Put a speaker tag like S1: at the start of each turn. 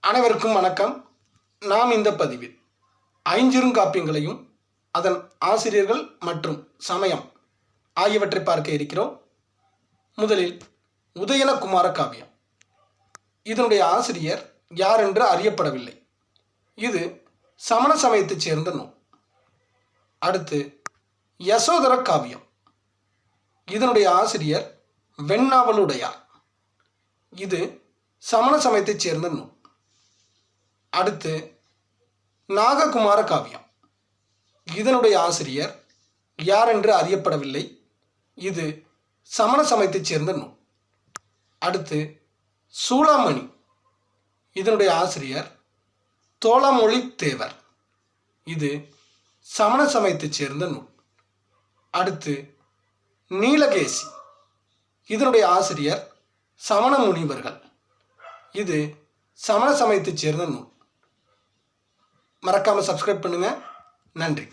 S1: அனைவருக்கும் வணக்கம். நாம் இந்த பதிவில் ஐஞ்சிறுங்காப்பியங்களையும் அதன் ஆசிரியர்கள் மற்றும் சமயம் ஆகியவற்றை பார்க்க இருக்கிறோம். முதலில் உதயனகுமார காவியம். இதனுடைய ஆசிரியர் யார் என்று அறியப்படவில்லை. இது சமண சமயத்தைச் சேர்ந்த நூல். அடுத்து யசோதர காவியம். இதனுடைய ஆசிரியர் வெண்ணாவலுடையார். இது சமண சமயத்தைச் சேர்ந்த நூல். அடுத்து நாககுமார காவியம். இதனுடைய ஆசிரியர் யார் என்று அறியப்படவில்லை. இது சமண சமயத்தைச் சேர்ந்த நூல். அடுத்து சூளாமணி. இதனுடைய ஆசிரியர் தோளமொழி தேவர் இது சமண சமயத்தைச் சேர்ந்த நூல். அடுத்து நீலகேசி. இதனுடைய ஆசிரியர் சமண முனிவர்கள். இது சமண சமயத்தைச் சேர்ந்த நூல். மறக்காமல் சப்ஸ்கிரைப் பண்ணுங்கள் நன்றி.